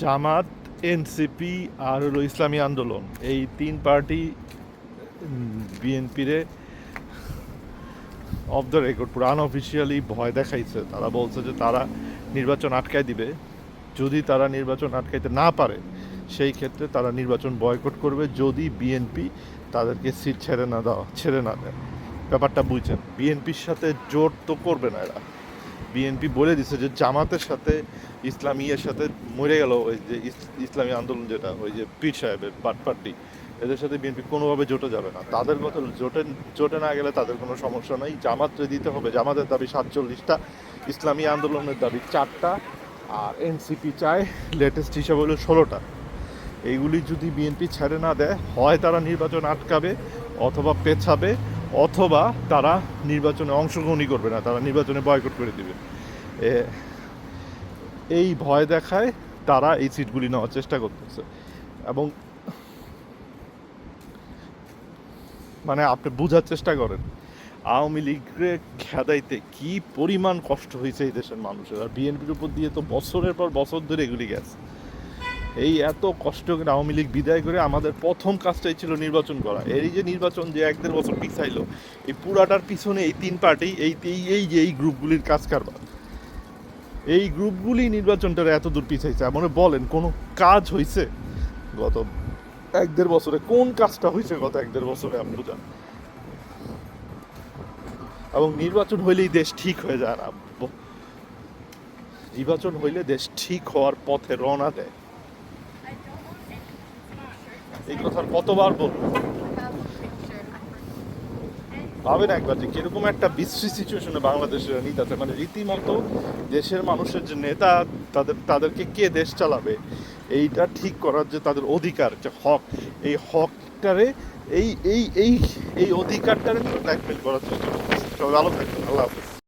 জামাত, NCP আর হলো ইসলামী আন্দোলন। এই তিন পার্টি বিএনপিরে অফ দ্য রেকর্ড পুরো আনঅফিসিয়ালি ভয় দেখাইছে। তারা বলছে যে তারা নির্বাচন আটকায় দিবে। যদি তারা নির্বাচন আটকাইতে না পারে, সেই ক্ষেত্রে তারা নির্বাচন বয়কট করবে যদি বিএনপি তাদেরকে সিট ছেড়ে না দেওয়া ছেড়ে না দেয়। ব্যাপারটা বুঝছেন? বিএনপির সাথে জোট তো করবে না এরা। বিএনপি বলে দিছে যে জামাতের সাথে ইসলামীয়ের সাথে মরে গেল ওই যে ইস- ইসলামী আন্দোলন যেটা, ওই যে পীর সাহেবের পাট পার্টি এদের সাথে বিএনপি কোনোভাবে জোটে যাবে না। তাদের মতো জোটে জোটে না গেলে তাদের কোনো সমস্যা নেই। জামাতরে দিতে হবে, জামাতের দাবি সাতচল্লিশটা, ইসলামী আন্দোলনের দাবি চারটা, আর এনসিপি চায় লেটেস্ট হিসাবে হলো ষোলোটা। এইগুলি যদি বিএনপি ছেড়ে না দেয়, হয় তারা নির্বাচন আটকাবে, অথবা পেছাবে, অথবা তারা নির্বাচনে অংশগ্রহণই করবে না, তারা নির্বাচনে বয়কট করে দিবে। এই ভয় দেখায় তারা এই সিটগুলি নেওয়ার চেষ্টা করতেছে। এবং মানে আপনি বোঝার চেষ্টা করেন, আওয়ামী লীগকে খেদাইতে কি পরিমাণ কষ্ট হয়েছে এই দেশের মানুষের। আর বিএনপির উপর দিয়ে তো বছরের পর বছর ধরে এগুলি গেছে। এই এত কষ্ট করে আওয়ামী লীগ বিদায় করে আমাদের প্রথম কাজটাই ছিল নির্বাচন করা। এই যে নির্বাচন যে এক দেড় বছর পিছাইলো, এই পুরাটার পিছনে এই তিন পার্টি এই এই যে এই গ্রুপগুলির কাজ কারবার। এই গ্রুপগুলি নির্বাচনটা এত দূর পিছাইছে? মনে বলেন, কোনো কাজ হয়েছে গত এক দেড় বছরে। কোন কাজটা হয়েছে গত এক দেড় বছরে আপনি বুঝান এবং নির্বাচন হইলেই দেশ ঠিক হয়ে যায় না নির্বাচন হইলে দেশ ঠিক হওয়ার পথে রওনা দেয়। এই কথা কতবার বলব? ভাবেন একবার যে কীরকম একটা বিশ্রী সিচুয়েশনে বাংলাদেশের নিতে আছে। মানে রীতিমতো দেশের মানুষের যে নেতা, তাদের, তাদেরকে কে দেশ চালাবে? এইটা ঠিক করার যে তাদের অধিকার, যে হক, এই হকটারে, এই এই এই এই অধিকারটারে ব্ল্যাকমেল করার চেষ্টা করতেছে। সবাই ভালো থাকবেন। আল্লাহ হাফিজ।